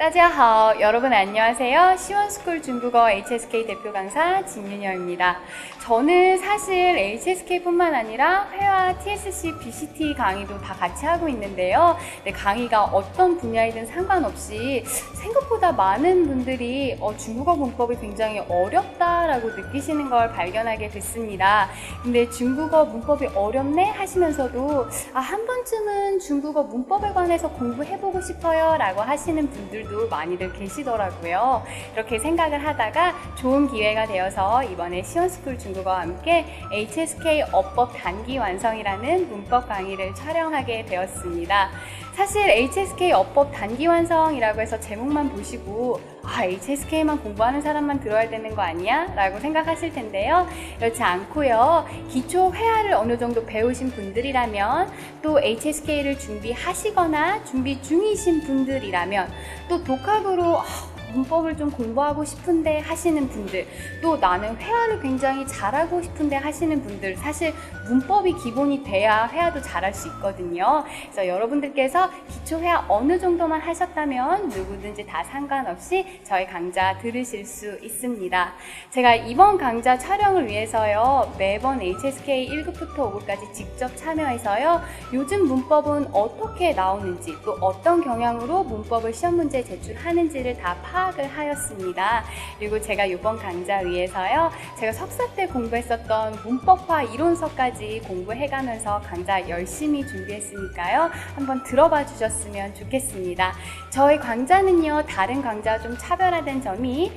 따지하오 여러분 안녕하세요. 시원스쿨 중국어 HSK 대표 강사 진윤여입니다. 저는 사실 HSK뿐만 아니라 회화 TSC BCT 강의도 다 같이 하고 있는데요. 네, 강의가 어떤 분야이든 상관없이 생각보다 많은 분들이 어, 중국어 문법이 굉장히 어렵다라고 느끼시는 걸 발견하게 됐습니다. 근데 중국어 문법이 어렵네 하시면서도 아, 한 번쯤은 중국어 문법에 관해서 공부해보고 싶어요 라고 하시는 분들도 많이들 계시더라고요. 이렇게 생각을 하다가 좋은 기회가 되어서 이번에 시원스쿨 중국어와 함께 HSK 어법 단기 완성이라는 문법 강의를 촬영하게 되었습니다. 사실 HSK 어법 단기 완성이라고 해서 제목만 보시고 아, HSK만 공부하는 사람만 들어야 되는 거 아니야? 라고 생각하실 텐데요. 그렇지 않고요. 기초 회화를 어느 정도 배우신 분들이라면 또 HSK를 준비하시거나 준비 중이신 분들이라면 또 독학으로 아, 문법을 좀 공부하고 싶은데 하시는 분들, 또 나는 회화를 굉장히 잘하고 싶은데 하시는 분들, 사실 문법이 기본이 돼야 회화도 잘할 수 있거든요. 그래서 여러분들께서 기초 회화 어느 정도만 하셨다면 누구든지 다 상관없이 저희 강좌 들으실 수 있습니다. 제가 이번 강좌 촬영을 위해서요, 매번 HSK 1급부터 5급까지 직접 참여해서요, 요즘 문법은 어떻게 나오는지, 또 어떤 경향으로 문법을 시험 문제 제출하는지를 다 파악 파악을 하였습니다. 그리고 제가 이번 강좌 위해서요. 제가 석사 때 공부했었던 문법화 이론서까지 공부해가면서 강좌 열심히 준비했으니까요. 한번 들어봐 주셨으면 좋겠습니다. 저희 강좌는요. 다른 강좌와 좀 차별화된 점이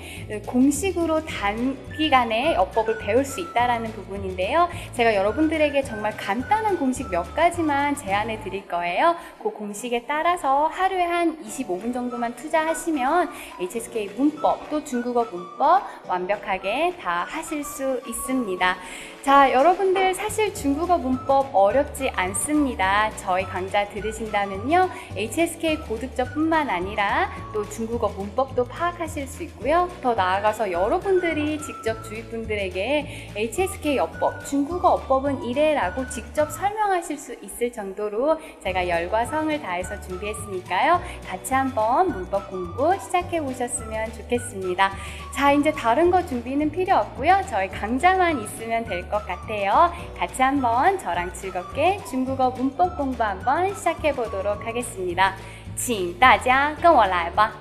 공식으로 단기간에 어법을 배울 수 있다라는 부분인데요. 제가 여러분들에게 정말 간단한 공식 몇 가지만 제안해 드릴 거예요. 그 공식에 따라서 하루에 한 25분 정도만 투자하시면 HSK 문법 또 중국어 문법 완벽하게 다 하실 수 있습니다. 자, 여러분들 사실 중국어 문법 어렵지 않습니다. 저희 강좌 들으신다면요. HSK 고득점뿐만 아니라 또 중국어 문법도 파악하실 수 있고요. 더 나아가서 여러분들이 직접 주위 분들에게 HSK 어법, 중국어 어법은 이래라고 직접 설명하실 수 있을 정도로 제가 열과 성을 다해서 준비했으니까요. 같이 한번 문법 공부 시작해 보셨으면 좋겠습니다. 자, 이제 다른 거 준비는 필요 없고요. 저희 강좌만 있으면 될 것 같아요. 같이 한번 저랑 즐겁게 중국어 문법 공부 한번 시작해 보도록 하겠습니다. 你的请大家跟我来吧。